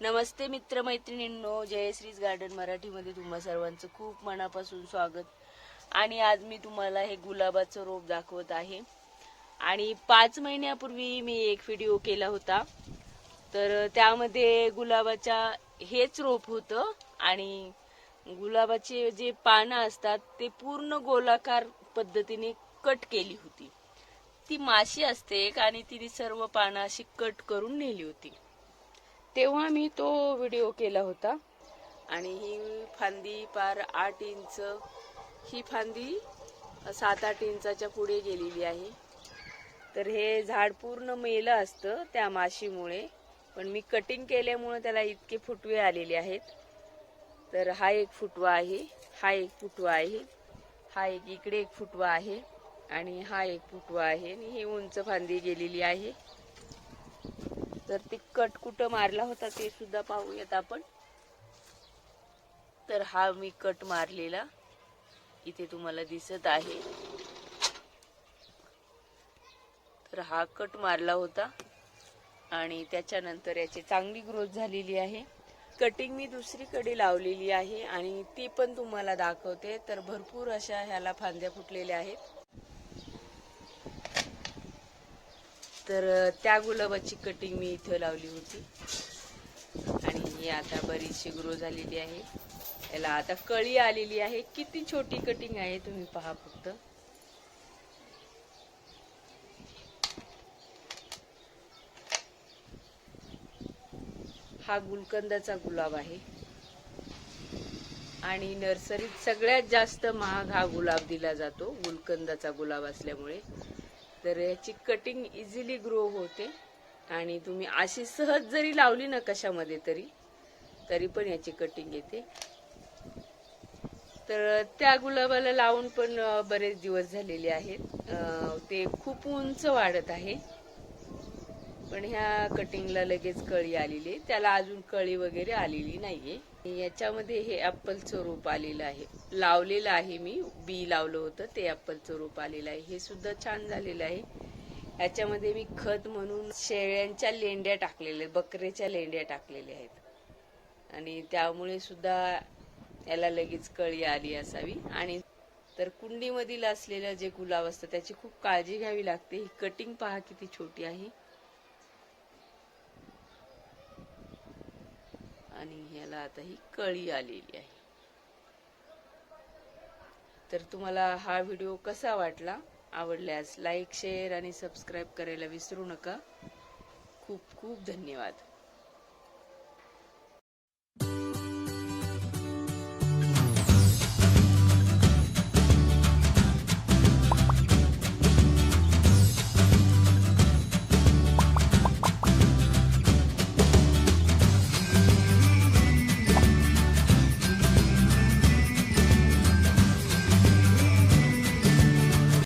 नमस्ते मित्र मैत्रिणींनो जयश्रीज गार्डन मराठीमध्ये तुम्हा सर्वांचं खूप मनापासून स्वागत. आणि आज मी तुम्हाला हे गुलाबाचं रोप दाखवत आहे. आणि पाच महिन्यापूर्वी मी एक व्हिडिओ केला होता. तर त्यामध्ये गुलाबाच्या हेच रोप होतं आणि गुलाबाचे जे पानं असतात ते पूर्ण गोलाकार पद्धतीने कट केली होती. ती माशी असते एक आणि तिने सर्व पानं अशी कट करून नेली होती. तेव्हा मी तो व्हिडिओ केला होता आणि ही फांदी पार आठ इंच ही फांदी सात आठ इंचाच्या पुढे गेलेली आहे. तर हे झाड पूर्ण मेलं असतं त्या माशीमुळे पण मी कटिंग केल्यामुळे त्याला इतके फुटवे आलेले आहेत. तर हा एक फुटवा आहे हा एक फुटवा आहे हा एक इकडे एक फुटवा आहे. आणि हा एक फुटवा आहे आणि ही उंच फांदी गेलेली आहे. तर ते कट कुठं मारला होता ते सुद्धा पाहूयात आपण. तर हा मी कट मारलेला इथे तुम्हाला दिसत आहे. तर हा कट मारला होता आणि त्याच्यानंतर याची चांगली ग्रोथ झालेली आहे. कटिंग मी दुसरीकडे लावलेली आहे आणि ती पण तुम्हाला दाखवते. तर भरपूर अशा ह्याला फांद्या फुटलेल्या आहेत. तर त्या गुलाबाची कटिंग मी इथं लावली होती. आणि ही आता बरीचशी ग्रो झालेली आहे. याला आता कळी आलेली आहे. किती छोटी कटिंग आहे तुम्ही पहा फक्त. हा गुलकंदाचा गुलाब आहे. आणि नर्सरीत सगळ्यात जास्त महाग हा गुलाब दिला जातो गुलकंदाचा गुलाब असल्यामुळे. तर याची कटिंग इझिली ग्रो होते. आणि तुम्ही अशी सहज जरी लावली ना कशामध्ये तरी तरी पण याची कटिंग येते. तर त्या गुलाबाला लावून पण बरेच दिवस झालेले आहेत. ते खूप उंच वाढत आहे. पण ह्या कटिंगला लगेच कळी आलेली आहे. त्याला अजून कळी वगैरे आलेली नाहीये. याच्यामध्ये हे ऍपलचं रोप आलेलं आहे. लावलेलं आहे मी. बी लावलं होतं ते ऍपलचं रोप आलेलं आहे. हे सुद्धा छान झालेलं आहे. याच्यामध्ये मी खत म्हणून शेळ्यांच्या लेंड्या टाकलेल्या बकरेच्या लेंड्या टाकलेल्या आहेत. आणि त्यामुळे सुद्धा याला लगेच कळी आली असावी. आणि तर कुंडीमधील असलेलं जे गुलाब असतं त्याची खूप काळजी घ्यावी लागते. ही कटिंग पहा किती छोटी आहे. आणि ह्याला आता ही कळी आलेली आहे. तर तुम्हाला हा व्हिडिओ कसा वाटला? आवडल्यास लाईक शेअर आणि सबस्क्राईब करायला विसरू नका. खूप खूप धन्यवाद.